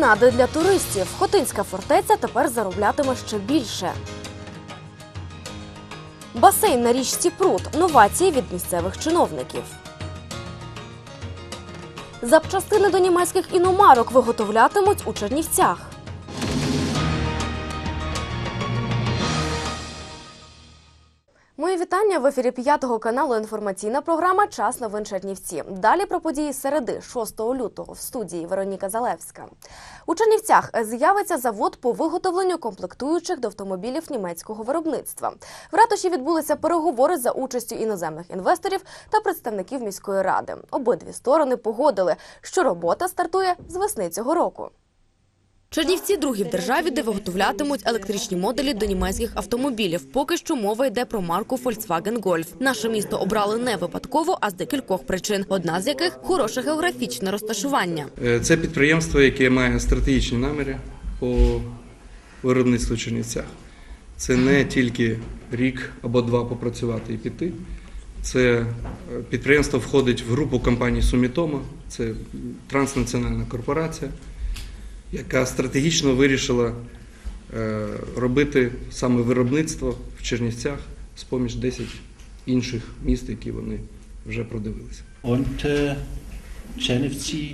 Принади для туристів. Хотинська фортеця тепер зароблятиме ще більше. Басейн на річці Прут. Новації від місцевих чиновників. Запчастини до німецьких іномарок виготовлятимуть у Чернівцях. Вітання в ефірі п'ятого каналу. Інформаційна програма Час новин Чернівці. Далі про події середи 6 лютого в студії Вероніка Залевська. У Чернівцях з'явиться завод по виготовленню комплектуючих до автомобілів німецького виробництва. В ратуші відбулися переговори за участю іноземних інвесторів та представників міської ради. Обидві сторони погодили, що робота стартує з весни цього року. Чернівці другі в державі, де виготовлятимуть електричні моделі до німецьких автомобілів. Поки що мова йде про марку Volkswagen Golf. Наше місто обрали не випадково, а з декількох причин. Одна з яких хороше географічне розташування. Е, Це підприємство, яке має стратегічні наміри по виробництву Чернівцях. Це не тільки рік або два попрацювати і піти. Це е, підприємство входить в групу компаній Сумітома, це транснаціональна корпорація, яка стратегічно вирішила е, робити саме виробництво в Чернівцях з поміж 10 інших міст, які вони вже продивилися.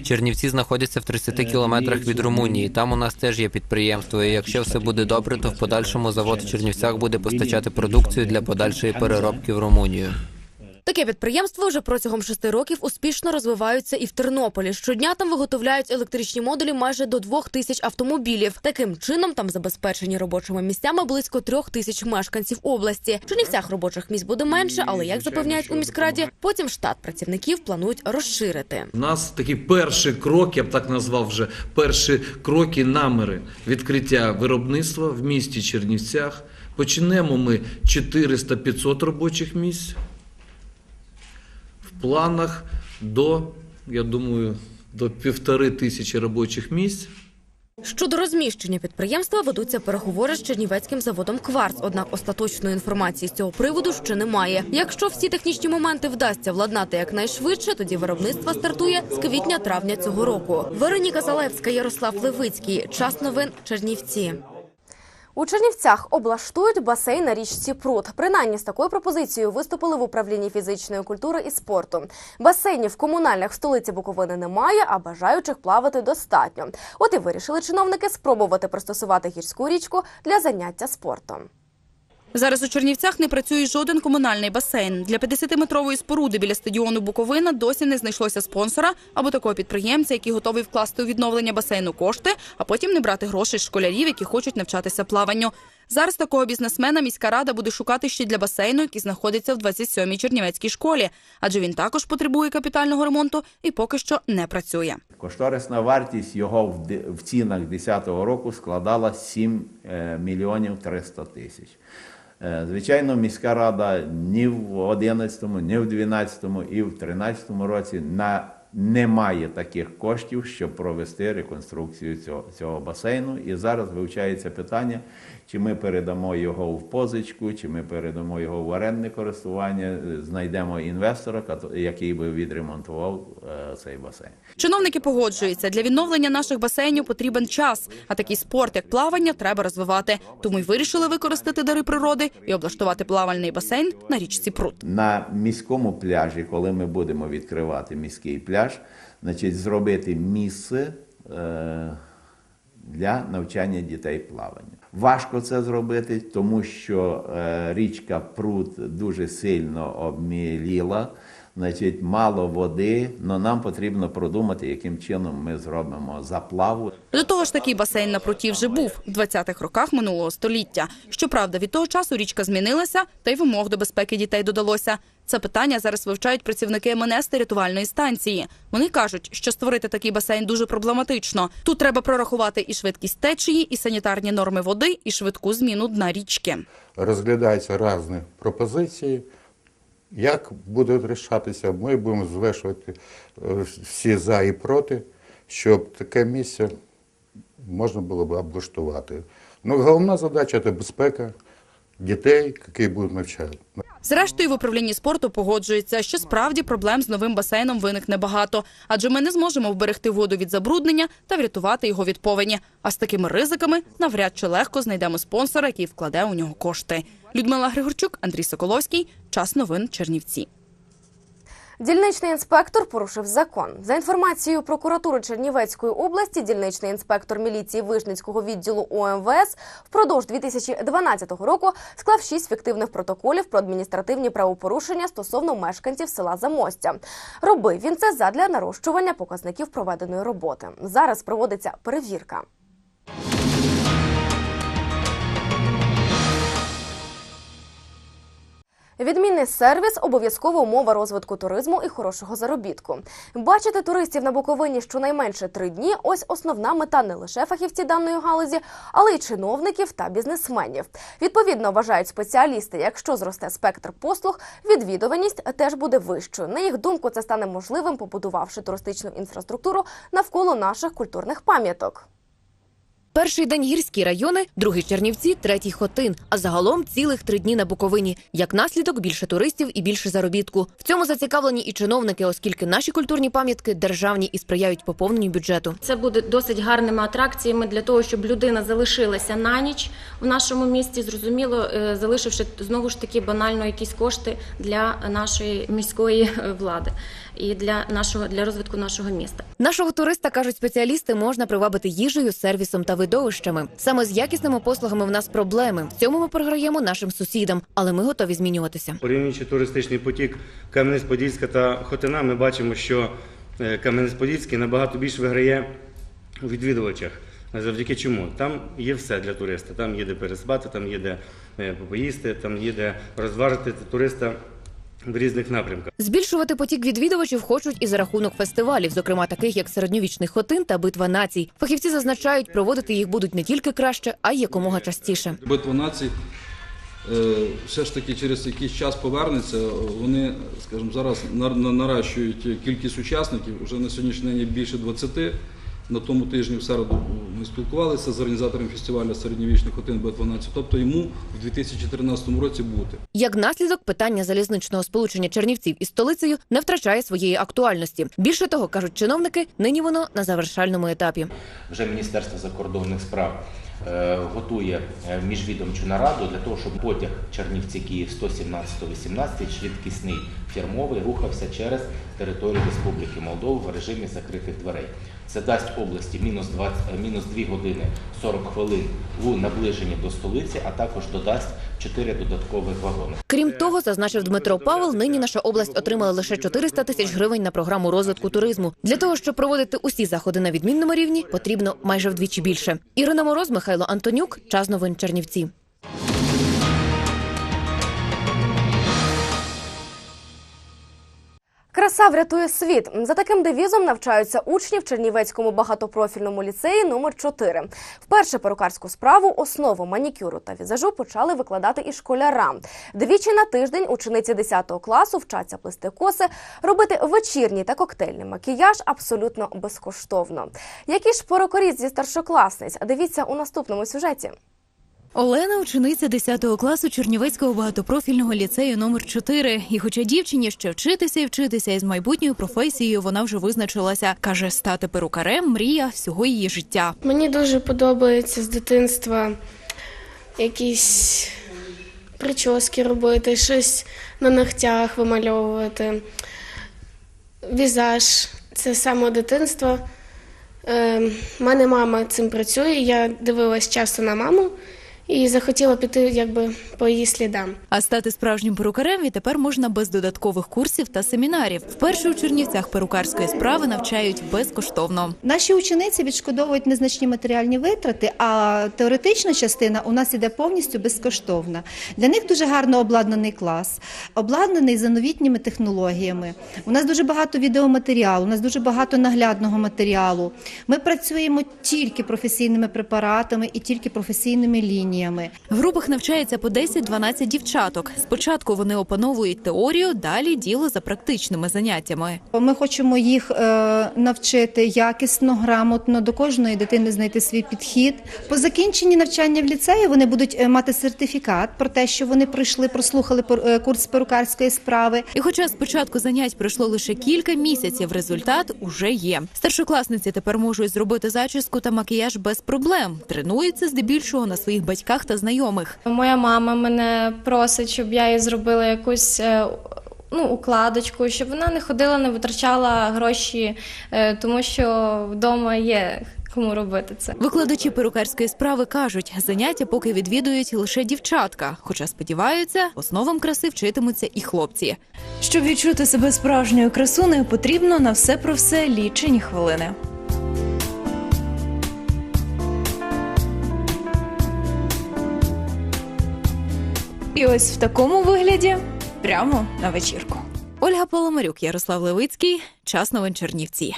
Чернівці знаходяться в 30 кілометрах від Румунії. Там у нас теж є підприємство. І якщо все буде добре, то в подальшому завод в Чернівцях буде постачати продукцію для подальшої переробки в Румунію. Таке підприємство вже протягом шести років успішно розвиваються і в Тернополі. Щодня там виготовляють електричні модулі майже до двох тисяч автомобілів. Таким чином там забезпечені робочими місцями близько трьох тисяч мешканців області. В Чернівцях робочих місць буде менше, але як запевняють у міськраді, потім штат працівників планують розширити. У нас такі перші кроки, я б так назвав вже перші кроки наміри відкриття виробництва в місті Чернівцях. Почнемо ми 400-500 робочих місць. Планах до, я думаю, до півтори тисячі робочих місць. Щодо розміщення підприємства ведуться переговори з Чернівецьким заводом Кварц. Однак остаточної інформації з цього приводу ще немає. Якщо всі технічні моменти вдасться владнати якнайшвидше, тоді виробництво стартує з квітня-травня цього року. Вероніка Залевська, Ярослав Левицький. Час новин Чернівці. У Чернівцях облаштують басейн на річці Прут. Принаймні з такою пропозицією виступили в управлінні фізичної культури і спорту. Басейнів комунальних в столиці Буковини немає, а бажаючих плавати достатньо. От і вирішили чиновники спробувати пристосувати гірську річку для заняття спортом. Зараз у Чернівцях не працює жоден комунальний басейн. Для 50-метрової споруди біля стадіону Буковина досі не знайшлося спонсора або такого підприємця, який готовий вкласти у відновлення басейну кошти, а потім не брати грошей школярів, які хочуть навчатися плаванню. Зараз такого бізнесмена міська рада буде шукати ще для басейну, який знаходиться в 27-й Чернівецькій школі, адже він також потребує капітального ремонту і поки що не працює. Кошторисна вартість його в, цінах 2010 року складала 7 е, мільйонів 300 тисяч. Е, Звичайно, міська рада ні в 11, ні в 12 і в 13 році на, не має таких коштів, щоб провести реконструкцію цього, цього басейну. І зараз вивчається питання, чи ми передамо його в позичку, чи ми передамо його в орендне користування, е, знайдемо інвестора, який би відремонтував е, цей басейн. Чиновники погоджуються, для відновлення наших басейнів потрібен час, а такий спорт, як плавання, треба розвивати. Тому й вирішили використати дари природи і облаштувати плавальний басейн на річці Прут. На міському пляжі, коли ми будемо відкривати міський пляж, значить, зробити місце е, для навчання дітей плавання. Важко це зробити, тому що е, річка Прут дуже сильно обміліла, значить, мало води, але нам потрібно продумати, яким чином ми зробимо заплаву. До того ж, такий басейн на пруті вже був в 20-х роках минулого століття. Щоправда, від того часу річка змінилася, та й вимог до безпеки дітей додалося. Це питання зараз вивчають працівники МНС та рятувальної станції. Вони кажуть, що створити такий басейн дуже проблематично. Тут треба прорахувати і швидкість течії, і санітарні норми води, і швидку зміну дна річки. розглядаються різні пропозиції. Як буде рішатися, ми будемо звешувати е, всі за і проти, щоб таке місце можна було б облаштувати. Ну, головна задача це безпека дітей, які будуть навчати. Зрештою, в управлінні спорту погоджується, що справді проблем з новим басейном виникне багато, адже ми не зможемо вберегти воду від забруднення та врятувати його від повені. А з такими ризиками навряд чи легко знайдемо спонсора, який вкладе у нього кошти. Людмила Григорчук, Андрій Соколовський. Час новин Чернівці. Дільничний інспектор порушив закон. За інформацією прокуратури Чернівецької області, дільничний інспектор міліції Вижницького відділу ОМВС впродовж 2012 року склав шість фіктивних протоколів про адміністративні правопорушення стосовно мешканців села Замостя. Робив він це задля нарощування показників проведеної роботи. Зараз проводиться перевірка. Відмінний сервіс обов'язкова умова розвитку туризму і хорошого заробітку. Бачити туристів на Буковині щонайменше три дні. Ось основна мета не лише фахівці даної галузі, але й чиновників та бізнесменів. Відповідно, вважають спеціалісти, якщо зросте спектр послуг, відвідуваність теж буде вищою. На їх думку, це стане можливим, побудувавши туристичну інфраструктуру навколо наших культурних пам'яток. Перший день гірські райони, другий Чернівці, третій Хотин. А загалом цілих три дні на Буковині. Як наслідок більше туристів і більше заробітку. В цьому зацікавлені і чиновники, оскільки наші культурні пам'ятки державні і сприяють поповненню бюджету. Це буде досить гарними атракціями для того, щоб людина залишилася на ніч в нашому місті. Зрозуміло, е, залишивши знову ж таки банально якісь кошти для нашої міської е, влади і для нашого для розвитку нашого міста. Нашого туриста кажуть спеціалісти, можна привабити їжею, сервісом та видовищами. Саме з якісними послугами в нас проблеми. В цьому ми програємо нашим сусідам, але ми готові змінюватися. Порівнюючи туристичний потік Кам'янець-Подільська та Хотина, ми бачимо, що е, Кам'янець-Подільський набагато більше виграє у відвідувачах. Завдяки чому? Там є все для туриста. Там є де переспати, там є де е, попоїсти, там є де розважити туриста в різних напрямках. Збільшувати потік відвідувачів хочуть і за рахунок фестивалів, зокрема таких як середньовічний хотин та битва націй. Фахівці зазначають, проводити їх будуть не тільки краще, а й якомога частіше. Битва націй е, все ж таки через якийсь час повернеться. Вони, скажімо, зараз на- на- наращують кількість учасників. Вже на сьогоднішній день більше 20. На тому тижні в середу спілкувалися з організатором фестивалю середньовічних хотин Б-12, Тобто йому в 2014 році бути. Як наслідок, питання залізничного сполучення Чернівців із столицею не втрачає своєї актуальності. Більше того, кажуть чиновники, нині воно на завершальному етапі. Вже Міністерство закордонних справ готує е, міжвідомчу нараду для того, щоб потяг Чернівці Київ 117-18 швидкісний фірмовий рухався через територію Республіки Молдова в режимі закритих дверей. Це дасть області мінус 20, е, мінус 2 години 40 хвилин в наближенні до столиці, а також додасть 4 додаткових вагони. Крім того, зазначив Дмитро Павел, нині наша область отримала лише 400 тисяч гривень на програму розвитку туризму. Для того, щоб проводити усі заходи на відмінному рівні, потрібно майже вдвічі більше. Ірина Мороз, Михайло Антонюк, час новин Чернівці. Краса врятує світ. За таким девізом навчаються учні в Чернівецькому багатопрофільному ліцеї номер 4 Вперше перукарську справу, основу манікюру та візажу почали викладати і школярам. Двічі на тиждень учениці 10 класу вчаться плести коси, робити вечірній та коктейльний макіяж абсолютно безкоштовно. Які ж перукарі зі старшокласниць? Дивіться у наступному сюжеті. Олена учениця 10 класу Чернівецького багатопрофільного ліцею номер 4 І хоча дівчині ще вчитися і вчитися із майбутньою професією, вона вже визначилася. Каже, стати перукарем мрія всього її життя. Мені дуже подобається з дитинства якісь прически робити, щось на ногтях вимальовувати. Візаж це з самого дитинства. Е, мене мама цим працює. Я дивилась часто на маму і захотіла піти якби по її слідам. А стати справжнім перукарем відтепер можна без додаткових курсів та семінарів. Вперше у Чернівцях перукарської справи навчають безкоштовно. Наші учениці відшкодовують незначні матеріальні витрати, а теоретична частина у нас іде повністю безкоштовна. Для них дуже гарно обладнаний клас, обладнаний за новітніми технологіями. У нас дуже багато відеоматеріалу, у нас дуже багато наглядного матеріалу. Ми працюємо тільки професійними препаратами і тільки професійними лініями. Компаніями. В групах навчається по 10-12 дівчаток. Спочатку вони опановують теорію, далі діло за практичними заняттями. Ми хочемо їх е, навчити якісно, грамотно до кожної дитини знайти свій підхід. По закінченні навчання в ліцеї вони будуть е, мати сертифікат про те, що вони пройшли, прослухали е, курс перукарської справи. І хоча спочатку занять пройшло лише кілька місяців, результат уже є. Старшокласниці тепер можуть зробити зачіску та макіяж без проблем. Тренуються здебільшого на своїх батьках та знайомих. Моя мама мене просить, щоб я їй зробила якусь е, ну, укладочку, щоб вона не ходила, не витрачала гроші, е, тому що вдома є кому робити це. Викладачі перукарської справи кажуть, заняття поки відвідують лише дівчатка, хоча сподіваються, основам краси вчитимуться і хлопці. Щоб відчути себе справжньою красунею, потрібно на все про все лічені хвилини. І ось в такому вигляді прямо на вечірку. Ольга Поломарюк, Ярослав Левицький. Час новин Чернівці.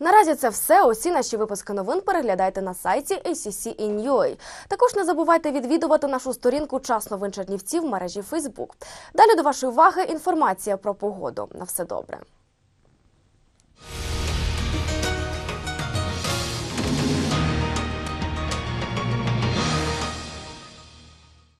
Наразі це все. Усі наші випуски новин переглядайте на сайті ACC.in.ua. Також не забувайте відвідувати нашу сторінку Час новин Чернівці в мережі Facebook. Далі до вашої уваги інформація про погоду. На все добре.